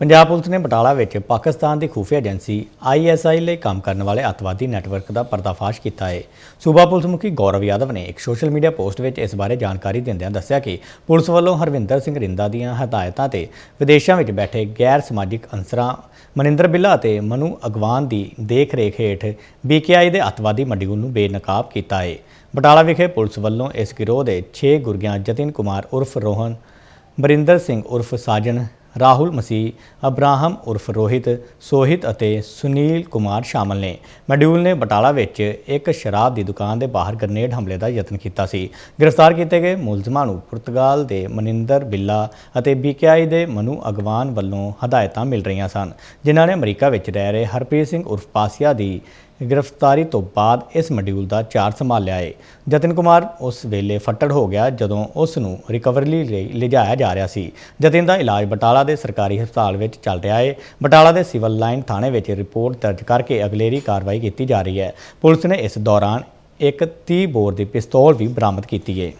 Punjab police ਨੇ ਬਟਾਲਾ ਵਿੱਚ ਪਾਕਿਸਤਾਨ ਦੀ ਖੁਫੀਆ ਏਜੰਸੀ ਆਈਐਸਆਈ ਲਈ ਕੰਮ ਕਰਨ ਵਾਲੇ ਅੱਤਵਾਦੀ ਨੈਟਵਰਕ ਦਾ ਪਰਦਾਫਾਸ਼ ਕੀਤਾ ਹੈ। ਸੂਬਾ ਪੁਲਿਸ ਮੁਖੀ ਗੌਰਵ ਯਾਦਵ ਨੇ ਇੱਕ ਸੋਸ਼ਲ ਮੀਡੀਆ ਪੋਸਟ ਵਿੱਚ ਇਸ ਬਾਰੇ ਜਾਣਕਾਰੀ ਦਿੰਦਿਆਂ ਦੱਸਿਆ ਕਿ ਪੁਲਿਸ ਵੱਲੋਂ ਹਰਵਿੰਦਰ ਸਿੰਘ ਰਿੰਦਾ ਦੀਆਂ ਹਦਾਇਤਾਂ ਤੇ ਵਿਦੇਸ਼ਾਂ ਵਿੱਚ ਬੈਠੇ ਗੈਰ ਸਮਾਜਿਕ ਅੰਸਰਾਂ ਮਨਿੰਦਰ ਬਿੱਲਾ ਅਤੇ ਮਨੂ ਅਗਵਾਨ ਦੀ ਦੇਖ-ਰੇਖ ਹੇਠ ਬੀਕੇਆਈ ਦੇ ਅੱਤਵਾਦੀ ਮੋਡਿਊਲ ਨੂੰ ਬੇਨਕਾਬ ਕੀਤਾ ਹੈ। ਬਟਾਲਾ ਵਿਖੇ ਪੁਲਿਸ ਵੱਲੋਂ ਇਸ ਗਿਰੋਹ ਦੇ 6 ਗੁਰਗਿਆਂ ਜਤਿਨ ਕੁਮਾਰ ਉਰਫ ਰੋਹਨ ਬਰਿੰਦਰ ਸਿੰਘ ਉਰਫ ਸਾਜਨ ਰਾਹੁਲ ਮਸੀਹ, ਅਬਰਾਹਮ ਉਰਫ ਰੋਹਿਤ, ਸੋਹਿਤ ਅਤੇ ਸੁਨੀਲ ਕੁਮਾਰ ਸ਼ਾਮਲ ਨੇ। ਮੋਡਿਊਲ ਨੇ ਬਟਾਲਾ ਵਿੱਚ ਇੱਕ ਸ਼ਰਾਬ ਦੀ ਦੁਕਾਨ ਦੇ ਬਾਹਰ ਗ੍ਰਨੇਡ ਹਮਲੇ ਦਾ ਯਤਨ ਕੀਤਾ ਸੀ। ਗ੍ਰਿਫਤਾਰ ਕੀਤੇ ਗਏ ਮੁਲਜ਼ਮਾਂ ਨੂੰ ਪੁਰਤਗਾਲ ਦੇ ਮਨਿੰਦਰ ਬਿੱਲਾ ਅਤੇ ਬੀਕੇਆਈ ਦੇ ਮਨੂ ਅਗਵਾਨ ਵੱਲੋਂ ਹਦਾਇਤਾਂ ਮਿਲ ਰਹੀਆਂ ਸਨ, ਜਿਨ੍ਹਾਂ ਨੇ ਅਮਰੀਕਾ ਵਿੱਚ ਰਹਿ ਰਹੇ ਹਰਪ੍ਰੀਤ ਸਿੰਘ ਉਰਫ ਪਾਸੀਆ ਦੀ ਗ੍ਰਿਫਤਾਰੀ ਤੋਂ ਬਾਅਦ ਇਸ ਮੋਡਿਊਲ ਦਾ ਚਾਰ ਸੰਭਾਲਿਆ ਏ ਜਤਨ ਕੁਮਾਰ ਉਸ ਵੇਲੇ ਫੱਟੜ ਹੋ ਗਿਆ ਜਦੋਂ ਉਸ ਨੂੰ ਰਿਕਵਰੀ ਲਈ ਲਿਜਾਇਆ ਜਾ ਰਿਹਾ ਸੀ। ਜਤਨ ਦਾ ਇਲਾਜ ਬਟਾਲਾ ਦੇ ਸਰਕਾਰੀ ਹਸਪਤਾਲ ਵਿੱਚ ਚੱਲ ਰਿਹਾ ਏ। ਬਟਾਲਾ ਦੇ ਸਿਵਲ ਲਾਈਨ ਥਾਣੇ ਵਿੱਚ ਰਿਪੋਰਟ ਦਰਜ ਕਰਕੇ ਅਗਲੇਰੀ ਕਾਰਵਾਈ ਕੀਤੀ ਜਾ ਰਹੀ ਹੈ। ਪੁਲਿਸ ਨੇ ਇਸ ਦੌਰਾਨ ਇੱਕ 30 ਬੋਰ ਦੀ ਪਿਸਤੌਲ ਵੀ ਬਰਾਮਦ ਕੀਤੀ ਏ।